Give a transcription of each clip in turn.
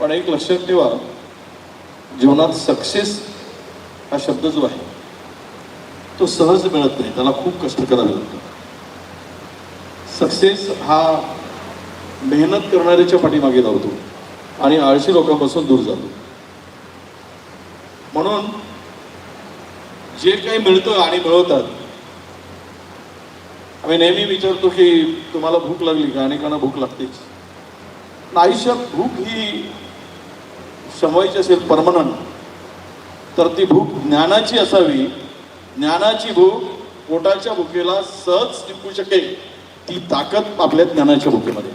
पण एक लक्षात ठेवा जीवनात सक्सेस हा शब्द जो आहे तो सहज मिळत नाही त्याला खूप कष्ट करावे लागतात. सक्सेस हा मेहनत करणाऱ्याच्या पाठीमागे धावतो आणि आळशी लोकांपासून दूर जातो. म्हणून जे काही मिळतं आणि मिळवतात आम्ही नेहमी विचारतो की तुम्हाला भूक लागली का? अनेकांना भूक लागतेच. पण आयुष्यात भूक ही शमवायची असेल परमनंट तर ती भूक ज्ञानाची असावी. ज्ञानाची भूक पोटाच्या भुकेला सहज टिपू शकेल. ती ताकद आपल्या ज्ञानाच्या भुकेमध्ये.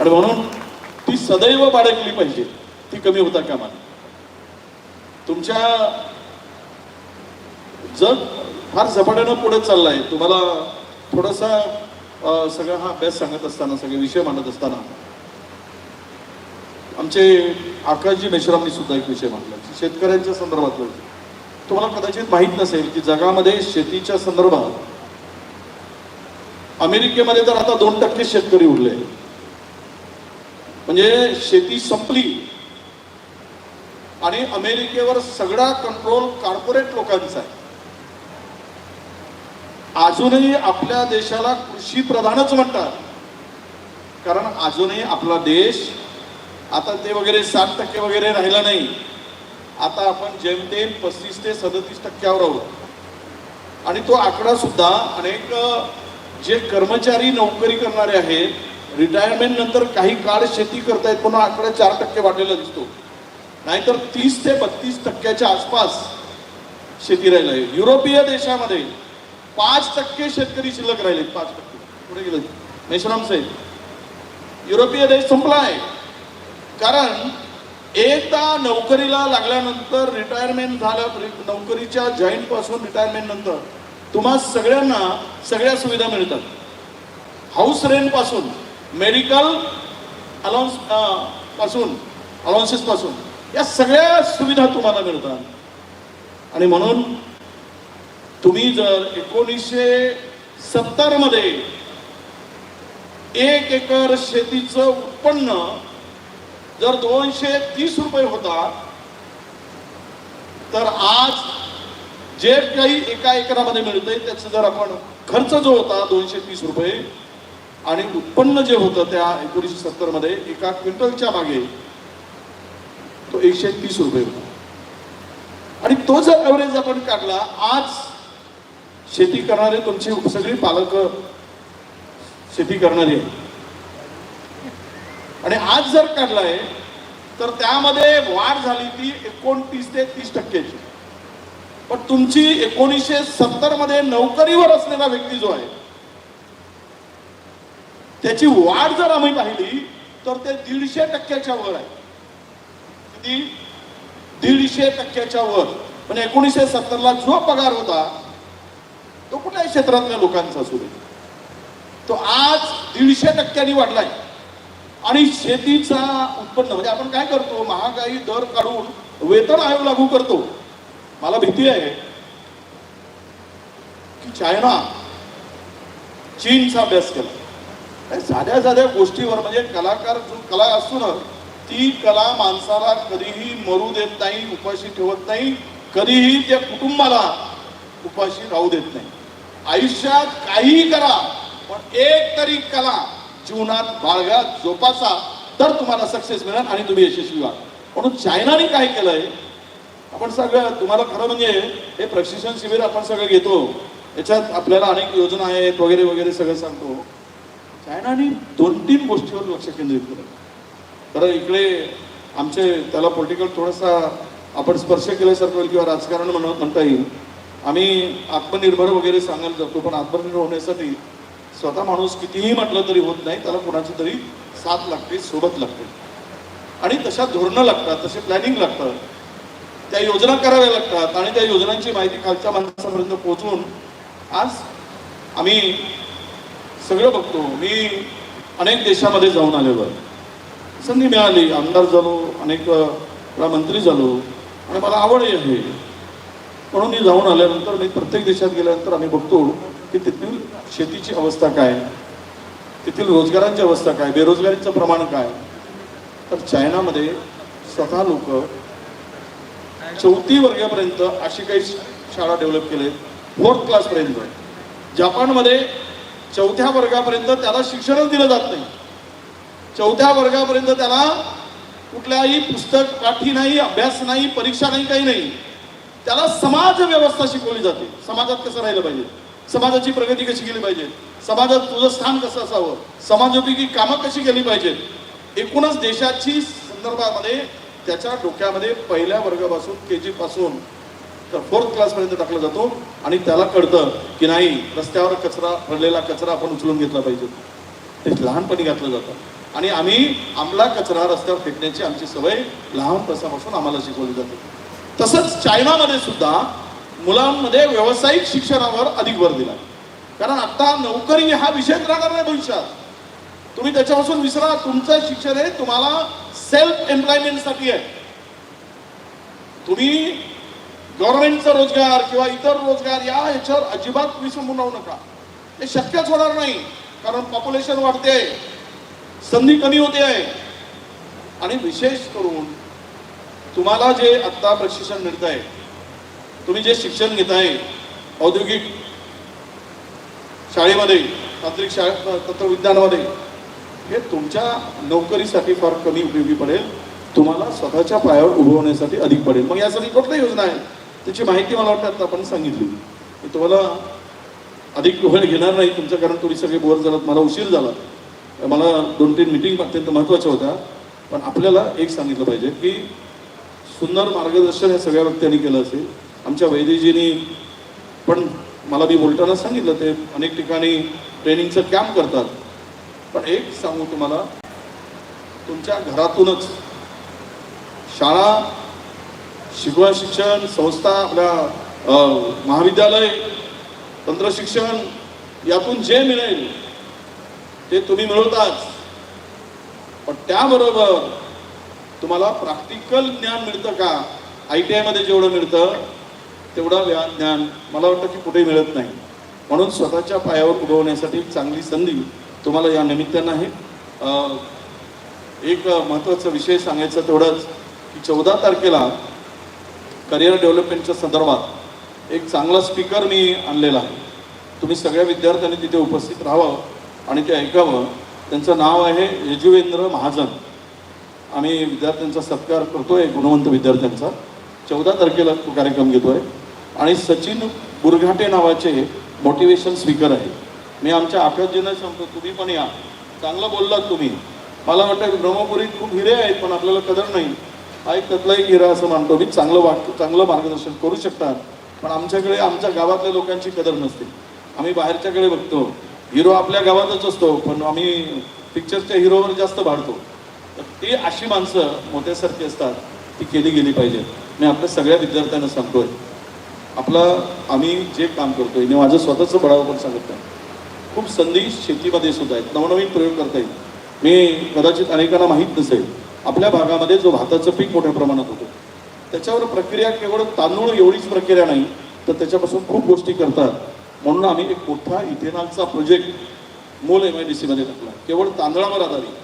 आणि म्हणून ती सदैव बाळगली पाहिजे. ती कमी होता कामा तुमच्या जग फार झपाट्यानं पुढे चाललंय. तुम्हाला थोडासा सगळा हा अभ्यास सांगत असताना सगळे विषय मांडत असताना आमचे आकाशजी मेश्रामनी सुद्धा एक विषय मांडला. शेतकऱ्यांच्या संदर्भातला तुम्हाला कदाचित माहीत नसेल की जगामध्ये शेतीच्या संदर्भात अमेरिकेमध्ये तर आता दोन टक्के शेतकरी उरले म्हणजे शेती संपली आणि अमेरिकेवर सगळा कंट्रोल कॉर्पोरेट लोकांचा आहे. अजूनही आपल्या देशाला कृषी प्रधानच म्हणतात. कारण अजूनही आपला देश आता ते वगैरे साठ टक्के वगैरे राहिलं नाही. आता आपण जेमतेम पस्तीस ते सदतीस टक्क्यावर आहोत. आणि तो आकडा सुद्धा अनेक जे कर्मचारी नोकरी करणारे आहेत रिटायरमेंट नंतर काही काळ शेती करतायत पुन्हा आकडा चार टक्के वाढलेला दिसतो. नाहीतर तीस ते बत्तीस टक्क्याच्या आसपास शेती राहिलं आहे. युरोपीय देशामध्ये पाच टक्के शेतकरी शिल्लक राहिले पाच टक्के. पुढे गेले. मेश्राम साहेब युरोपीय देश संपला आहे कारण एकदा नोकरीला लागल्यानंतर रिटायरमेंट झाल्या नोकरीच्या जॉईंटपासून रिटायरमेंट नंतर तुम्हा सगळ्यांना सगळ्या सुविधा मिळतात. हाऊस रेंटपासून मेडिकल अलाउन्सपासून अलाउन्सेस पासून या सगळ्या सुविधा तुम्हाला मिळतात. आणि म्हणून तुम्ही जर एकोणीसशे सत्तरमध्ये एक एकर शेतीचं उत्पन्न जर दोनशे तीस रुपये होता तर आज जे काही एका एकरामध्ये मिळतंय त्याचं जर आपण खर्च जो होता दोनशे तीस रुपये आणि उत्पन्न जे होतं त्या एकोणीसशे सत्तरमध्ये एका क्विंटलच्या मागे तो एकशे तीस रुपये होता. आणि तो जर ॲव्हरेज आपण काढला आज शेती करणारे तुमची सगळी पालक शेती करणारी आहे आणि आज जर काढलाय तर त्यामध्ये वाढ झाली ती एकोणतीस ते तीस टक्क्याची. पण तुमची एकोणीसशे सत्तरमध्ये नोकरीवर असलेला व्यक्ती जो आहे त्याची वाढ जर आम्ही पाहिली तर ते दीडशे टक्क्याच्या वर आहे. किती? दीडशे टक्क्याच्या वर. म्हणजे एकोणीसशे सत्तरला जो पगार होता तो कुठल्याही क्षेत्रातल्या लोकांचा असू दे. तो आज दीडशे टक्क्यांनी वाढलाय. आणि शेतीचा उत्पन्न म्हणजे आपण काय करतो महागाई दर काढून वेतन आयोग लागू करतो. मला भीती आहे की चायना चीनचा अभ्यास केला. साध्या साध्या गोष्टीवर म्हणजे कलाकार जो कला असतो ना ती कला माणसाला कधीही मरू देत नाही उपाशी ठेवत नाही कधीही त्या कुटुंबाला उपाशी राहू देत नाही. आयुष्यात काहीही करा पण एक तरी कला जीवनात बाळगा जोपासा तर तुम्हाला सक्सेस मिळेल आणि तुम्ही यशस्वी व्हाल. म्हणून चायनाने काय केलंय? आपण सगळं तुम्हाला खरं म्हणजे हे प्रशिक्षण शिबिर आपण सगळं घेतो. याच्यात आपल्याला अनेक योजना आहेत वगैरे वगैरे सगळं सांगतो. चायनाने दोन तीन गोष्टीवर लक्ष केंद्रित केलं. तर इकडे आमचे त्याला पॉलिटिकल थोडासा आपण स्पर्श केल्यासारखं होईल किंवा राजकारण म्हण म्हणता येईल. आम्ही आत्मनिर्भर वगैरे सांगायला जातो पण आत्मनिर्भर होण्यासाठी स्वतः माणूस कितीही म्हटलं तरी होत नाही त्याला कोणाची तरी साथ लागते सोबत लागते. आणि तशा धोरणं लागतात तसे प्लॅनिंग लागतात. त्या योजना कराव्या लागतात आणि त्या योजनांची माहिती खालच्या माणसापर्यंत पोहोचवून आज आम्ही सगळं बघतो. मी अनेक देशामध्ये जाऊन आलेलो आहे. संधी मिळाली आमदार झालो अनेक वेळा मंत्री झालो. आणि मला आवडही आहे. म्हणून मी जाऊन आल्यानंतर मी प्रत्येक देशात गेल्यानंतर आम्ही बघतो की तेथील शेतीची अवस्था काय? तेथील रोजगारांची अवस्था काय? बेरोजगारीचं प्रमाण काय? तर चायनामध्ये स्वतः लोक चौथी वर्गापर्यंत अशी काही शाळा डेव्हलप केले फोर्थ क्लासपर्यंत जपानमध्ये चौथ्या वर्गापर्यंत त्याला शिक्षणच दिलं जात नाही. चौथ्या वर्गापर्यंत त्याला कुठल्याही पुस्तक पाठी नाही अभ्यास नाही परीक्षा नाही काही नाही. त्याला समाज व्यवस्था शिकवली जाते. समाजात कसं राहिलं पाहिजे? समाजाची प्रगती कशी केली पाहिजे? समाजात तुझं स्थान कसं असावं? समाजोपयोगी कामं कशी केली पाहिजेत? एकूणच देशाची संदर्भामध्ये त्याच्या डोक्यामध्ये पहिल्या वर्गापासून के जी पासून तर फोर्थ क्लासपर्यंत टाकला जातो. आणि त्याला कळतं की नाही रस्त्यावर कचरा पडलेला कचरा आपण उचलून घेतला पाहिजे. ते लहानपणी घातलं जातं. आणि आम्ही आमला कचरा रस्त्यावर फेकण्याची आमची सवय लहानपणापासून आम्हाला शिकवली जाते. तसंच चायनामध्ये सुद्धा मुलांमध्ये व्यावसायिक शिक्षणावर अधिक भर दिला. कारण आता नोकरी हा विषयच राहणार नाही भविष्यात. तुम्ही त्याच्यापासून विसरा तुमचं शिक्षण हे तुम्हाला सेल्फ एम्प्लॉयमेंटसाठी आहे. तुम्ही गव्हर्नमेंटचा रोजगार किंवा इतर रोजगार या ह्याच्यावर अजिबात विसंबून राहू नका. हे शक्यच होणार नाही कारण पॉप्युलेशन वाढते आहे संधी कमी होते. आहे आणि विशेष करून तुम्हाला जे आत्ता प्रशिक्षण मिळत आहे तुम्ही जे शिक्षण घेत आहे औद्योगिक शाळेमध्ये तांत्रिक शाळा तंत्रविज्ञानामध्ये हे तुमच्या नोकरीसाठी फार कमी उपयोगी पडेल. तुम्हाला स्वतःच्या पायावर उभं होण्यासाठी अधिक पडेल. मग यासाठी कुठल्या योजना आहे त्याची माहिती मला वाटतं आता आपण सांगितली. मी तुम्हाला अधिक वेळ घेणार नाही तुमचं कारण तुम्ही सगळे बोर झालात मला उशीर झाला. मला दोन तीन मिटिंग अत्यंत महत्त्वाच्या होत्या. पण आपल्याला एक सांगितलं पाहिजे की सुंदर मार्गदर्शन या सगळ्या व्यक्तींनी केलं असेल. आमच्या वैद्यजीनी पण मला मी बोलताना सांगितलं ते अनेक ठिकाणी ट्रेनिंगचं कॅम्प करतात. पण एक सांगू तुम्हाला तुमच्या घरातूनच शाळा शिकवा शिक्षण संस्था आपल्या महाविद्यालय तंत्रशिक्षण यातून जे मिळेल ते तुम्ही मिळवताच. पण त्याबरोबर तुम्हाला प्रॅक्टिकल ज्ञान मिळतं का? आय टी आयमध्ये जेवढं मिळतं तेवढं व्या ज्ञान मला वाटतं की कुठेही मिळत नाही. म्हणून स्वतःच्या पायावर उभं होण्यासाठी चांगली संधी तुम्हाला या निमित्तानं आहे. एक महत्त्वाचा विषय सांगायचा तेवढंच की चौदा तारखेला करिअर डेव्हलपमेंटच्या संदर्भात एक चांगला स्पीकर मी आणलेला आहे. तुम्ही सगळ्या विद्यार्थ्यांनी तिथे उपस्थित राहावं आणि ते ऐकावं. त्यांचं नाव आहे यजुवेंद्र महाजन. आम्ही विद्यार्थ्यांचा सत्कार करतोय गुणवंत विद्यार्थ्यांचा. चौदा तारखेला तो कार्यक्रम घेतोय. आणि सचिन बुरघाटे नावाचे मोटिवेशन स्पीकर आहे. मी आमच्या आकाशजींना सांगतो तुम्ही पण या. चांगलं बोललात तुम्ही. मला वाटतं की ब्रह्मपुरीत खूप हिरे आहेत पण आपल्याला कदर नाही. हा एक त्यातला एक हिरा असं मानतो. मी चांगलं वाट चांगलं मार्गदर्शन करू शकतात पण आमच्याकडे आमच्या गावातल्या लोकांची कदर नसते. आम्ही बाहेरच्याकडे बघतो. हिरो आपल्या गावातच असतो पण आम्ही पिक्चरच्या हिरोवर जास्त भाडतो. तर ती अशी माणसं मोठ्यासारखी असतात ती केली गेली पाहिजे मी आपल्या सगळ्या विद्यार्थ्यांना सांगतोय. आपलं आम्ही जे काम करतोय मी माझं स्वतःचं बळावर पण सांगत नाही. खूप संधी शेतीमध्ये सुद्धा आहेत नवनवीन प्रयोग करता येईल. मी कदाचित अनेकांना माहीत नसेल आपल्या भागामध्ये जो भाताचं पीक मोठ्या प्रमाणात होतं त्याच्यावर प्रक्रिया केवळ तांदूळ एवढीच प्रक्रिया नाही तर त्याच्यापासून खूप गोष्टी करतात. म्हणून आम्ही एक मोठा इथेनॉलचा project Mul M I D सीमध्ये टाकला. केवळ तांदळावर आधारित.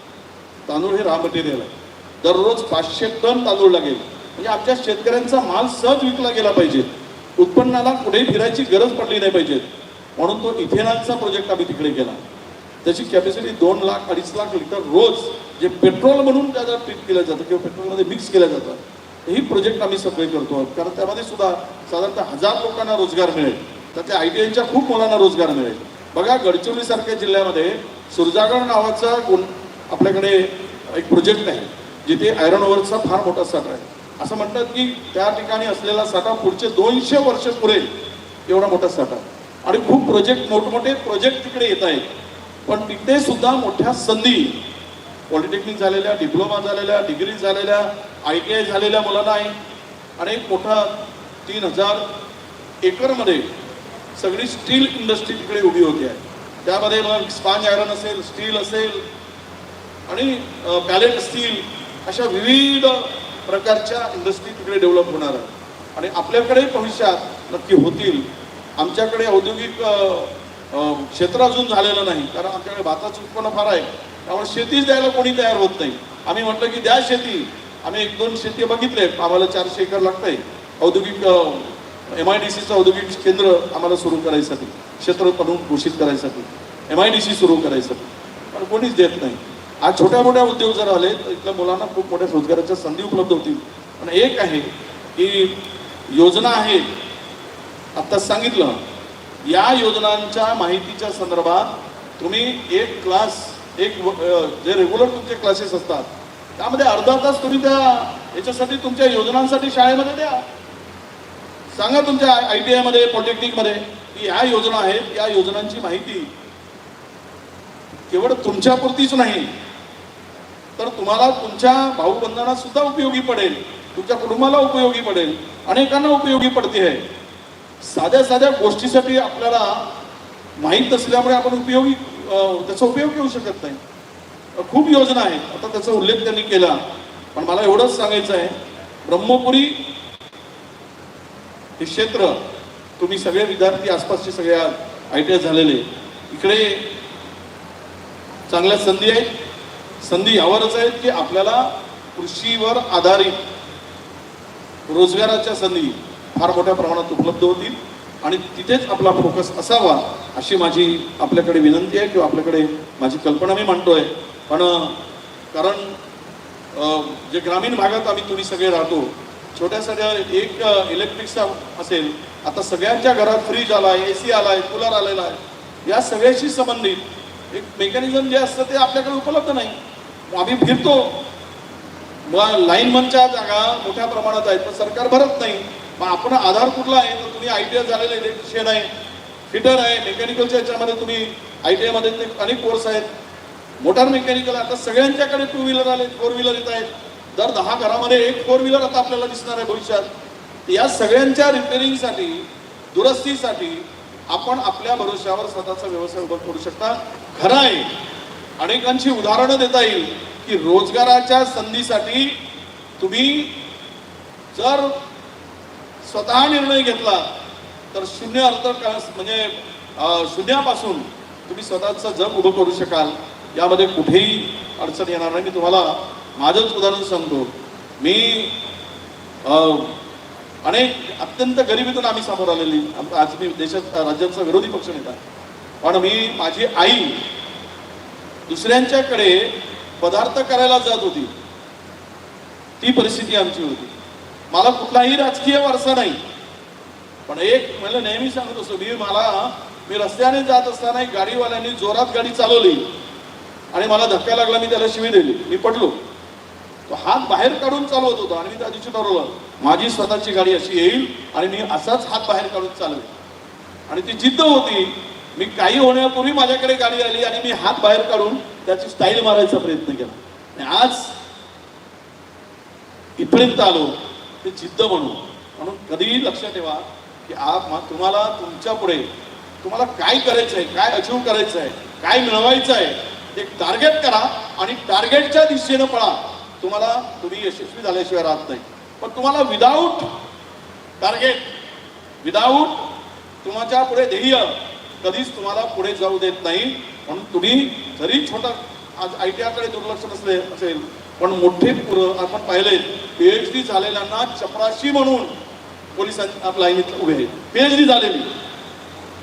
तांदूळ हे रॉ मटेरियल आहे. दररोज पाचशे टन तांदूळ लागेल. म्हणजे आमच्या शेतकऱ्यांचा माल सहज विकला गेला पाहिजे. उत्पन्नाला कुठेही फिरायची गरज पडली नाही पाहिजे. म्हणून तो इथेनॉलचा प्रोजेक्ट आम्ही तिकडे केला. त्याची कॅपॅसिटी दोन लाख अडीच लाख लिटर रोज जे पेट्रोल म्हणून त्याचा ट्रीट केलं जातं किंवा पेट्रोलमध्ये मिक्स केलं जातं ही प्रोजेक्ट आम्ही सगळे करतो. कारण त्यामध्ये सुद्धा साधारणतः हजार लोकांना रोजगार मिळेल. तर त्या आय टी आयच्या खूप मुलांना रोजगार मिळेल. बघा गडचिरोलीसारख्या जिल्ह्यामध्ये सुरजागड नावाचा गुण आपल्याकडे एक प्रोजेक्ट आहे जिथे आयरन ओव्हरचा फार मोठा साठा आहे. असं म्हणतात की त्या ठिकाणी असलेला साठा पुढचे दोनशे वर्ष पुरेल एवढा मोठा साठा. आणि खूप प्रोजेक्ट मोठमोठे प्रोजेक्ट तिकडे येत आहेत. पण तिथे सुद्धा मोठ्या संधी पॉलिटेक्निक झालेल्या डिप्लोमा झालेल्या डिग्री झालेल्या आय टी आय झालेल्या मुलांना आहे. आणि एक मोठा तीन हजार एकरमध्ये सगळी स्टील इंडस्ट्री तिकडे उभी होती आहे. त्यामध्ये मग स्पांज आयरन असेल स्टील असेल आणि पॅलेट स्टील अशा विविध प्रकारच्या इंडस्ट्री तिकडे डेव्हलप होणार आहे. आणि आपल्याकडे भविष्यात नक्की होतील. आमच्याकडे औद्योगिक क्षेत्र अजून झालेलं नाही. कारण आमच्याकडे भाताचं उत्पन्न फार आहे. त्यामुळे शेतीच द्यायला कोणी तयार होत नाही. आम्ही म्हटलं की द्या शेती. आम्ही एक दोन शेती बघितले. आम्हाला चारशे एकर लागतंय. औद्योगिक एम आय डी सीचं औद्योगिक केंद्र आम्हाला सुरू करायसाठी क्षेत्र म्हणून घोषित करायसाठी एम आय डी सी सुरू करायसाठी. पण कोणीच देत नाही. आज छोट्या मोठ्या उद्योग जर आले तर इथल्या मुलांना खूप मोठ्या रोजगाराच्या संधी उपलब्ध होतील. पण एक आहे की योजना आहेत आत्ता सांगितलं या योजनांच्या माहितीच्या संदर्भात तुम्ही एक क्लास एक जे रेग्युलर तुमचे क्लासेस असतात त्यामध्ये अर्धा तास तुम्ही त्या याच्यासाठी तुमच्या योजनांसाठी शाळेमध्ये द्या. सांगा तुमच्या आय टी आयमध्ये पॉलिटेक्निकमध्ये की ह्या योजना आहेत या योजनांची माहिती केवळ तुमच्यापुरतीच नाही तर तुम्हाला तुमच्या भाऊबंधांना सुद्धा उपयोगी पडेल. तुमच्या कुटुंबाला उपयोगी पडेल. अनेकांना उपयोगी पडते आहे. साध्या साध्या गोष्टीसाठी आपल्याला माहीत नसल्यामुळे आपण उपयोगी त्याचा उपयोग घेऊ शकत नाही. खूप योजना आहेत. आता त्याचा उल्लेख त्यांनी केला. पण मला एवढंच सांगायचं आहे. ब्रह्मपुरी हे क्षेत्र तुम्ही सगळे विद्यार्थी आसपासचे सगळ्या आय टी आय झालेले. इकडे चांगल्या संधी आहेत. संधी यावरच आहेत की आपल्याला कृषीवर आधारित रोजगाराच्या संधी फार मोठ्या प्रमाणात उपलब्ध होतील. आणि तिथेच आपला फोकस असावा अशी माझी आपल्याकडे विनंती आहे किंवा आपल्याकडे माझी कल्पना मी मांडतोय. पण कारण जे ग्रामीण भागात आम्ही तुम्ही सगळे राहतो छोट्या साध्या एक इलेक्ट्रिकचा असेल आता सगळ्यांच्या घरात फ्रीज आलाय ए सी आलाय कूलर आलेला आहे. या सगळ्याशी संबंधित एक मेकॅनिझम जे असतं ते आपल्याकडे उपलब्ध नाही. आम्ही फिरतो. मग लाईनमनच्या जागा मोठ्या प्रमाणात आहेत पण सरकार भरत नाही. मग आपण आधार कुठला आहे? तर तुम्ही आय टी आय झालेलं इलेक्ट्रिशियन आहे फिटर आहे मेकॅनिकलच्या याच्यामध्ये तुम्ही आय टी आयमध्ये ते अनेक कोर्स आहेत. मोटार मेकॅनिकल आता सगळ्यांच्याकडे टू व्हीलर आले फोर व्हीलर येत आहेत. दर दहा घरामध्ये एक फोर व्हीलर आता आपल्याला दिसणार आहे भविष्यात. या सगळ्यांच्या रिपेअरिंगसाठी दुरुस्तीसाठी आपण आपल्या भरोश्यावर स्वतःचा व्यवसाय उभा करू शकता. खरं आहे अनेकांची उदाहरणं देता येईल की रोजगाराच्या संधीसाठी तुम्ही जर स्वतः निर्णय घेतला तर शून्य अर्थ का- म्हणजे शून्यापासून तुम्ही स्वतःचं जग उभं करू शकाल. यामध्ये कुठेही अडचण येणार नाही. मी तुम्हाला माझंच उदाहरण सांगतो. मी अनेक अत्यंत गरिबीतून आम्ही समोर आलेली. आज मी देशात राज्याचा विरोधी पक्ष नेता. पण मी माझी आई दुसऱ्यांच्याकडे पदार्थ करायला जात होती. ती परिस्थिती आमची होती. मला कुठलाही राजकीय वारसा नाही. पण एक मला नेहमी सांगत असतो मी मला मी रस्त्याने जात असताना एक गाडीवाल्यांनी जोरात गाडी चालवली आणि मला धक्का लागला मी त्याला शिवी दिली. मी पडलो. तो हात बाहेर काढून चालवत होता आणि मी त्या दिवशी ठरवलं माझी स्वतःची गाडी अशी येईल आणि मी असाच हात बाहेर काढून चालवेल आणि ती जिद्द होती मी काही होण्यापूर्वी माझ्याकडे गाडी आली आणि मी हात बाहेर काढून त्याची स्टाईल मारायचा प्रयत्न केला. आणि आज इथपर्यंत आलो ते जिद्द म्हणू म्हणून कधीही लक्षात ठेवा की आप तुम्हाला तुमच्यापुढे तुम्हाला काय करायचं आहे काय अचीव करायचं आहे काय मिळवायचं आहे ते टार्गेट करा आणि टार्गेटच्या दिशेनं पळा. तुम्हाला तुम्ही यशस्वी झाल्याशिवाय राहत नाही. पण तुम्हाला विदाऊट टार्गेट विदाऊट तुमच्यापुढे ध्येय कधीच तुम्हाला पुढे जाऊ देत नाही. म्हणून तुम्ही जरी छोटा आज आय टी आरकडे दुर्लक्ष नसले असेल पण मोठे आपण पाहिले पीएच डी झालेल्यांना चपराशी म्हणून पोलिसांच्या लाईनीत उभे आहेत. पीएच डी झालेली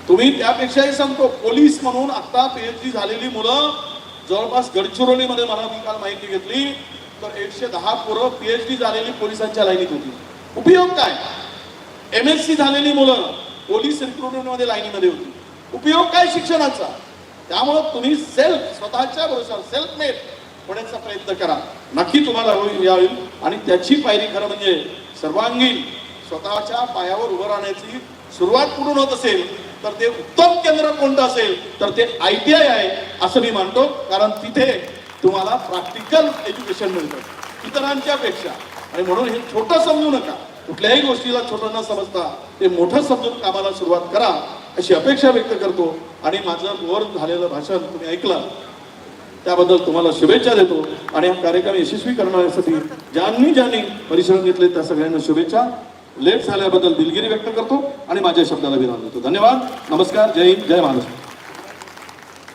तुम्ही त्यापेक्षाही सांगतो पोलीस म्हणून आता पीएच डी झालेली मुलं जवळपास गडचिरोलीमध्ये मला मी काल माहिती घेतली तर एकशे दहा पोरं पीएच डी झालेली पोलिसांच्या लाईनीत होती. उपयोग काय? एम एस सी झालेली मुलं पोलीस रिक्रुटमेंटमध्ये लाईनीमध्ये होती. उपयोग काय शिक्षणाचा? त्यामुळं तुम्ही सेल्फ स्वतःच्या भरोशावर सेल्फ मेड होण्याचा प्रयत्न करा. नक्की तुम्हाला होईल यावेळी आणि त्याची पायरी खरं म्हणजे सर्वांगीण स्वतःच्या पायावर उभं राहण्याची सुरुवात कुठून होत असेल तर ते उत्तम केंद्र कोणतं असेल तर ते आय टी आय आहे असं मी मानतो. कारण तिथे तुम्हाला प्रॅक्टिकल एज्युकेशन मिळतं. इतरांच्या पेक्षा आणि म्हणून हे छोटं समजू नका. कुठल्याही गोष्टीला छोटं न समजता ते मोठं समजून कामाला सुरुवात करा. अशी अपेक्षा व्यक्त करतो आणि माझं वर झालेलं भाषण तुम्ही ऐकलं. त्याबद्दल तुम्हाला शुभेच्छा देतो आणि हा कार्यक्रम यशस्वी करण्यासाठी ज्यांनी ज्यांनी परिश्रम घेतले त्या सगळ्यांना शुभेच्छा. लेट झाल्याबद्दल दिलगिरी व्यक्त करतो आणि माझ्या शब्दाला विराम देतो. धन्यवाद. नमस्कार. जय हिंद. जय महाराष्ट्र.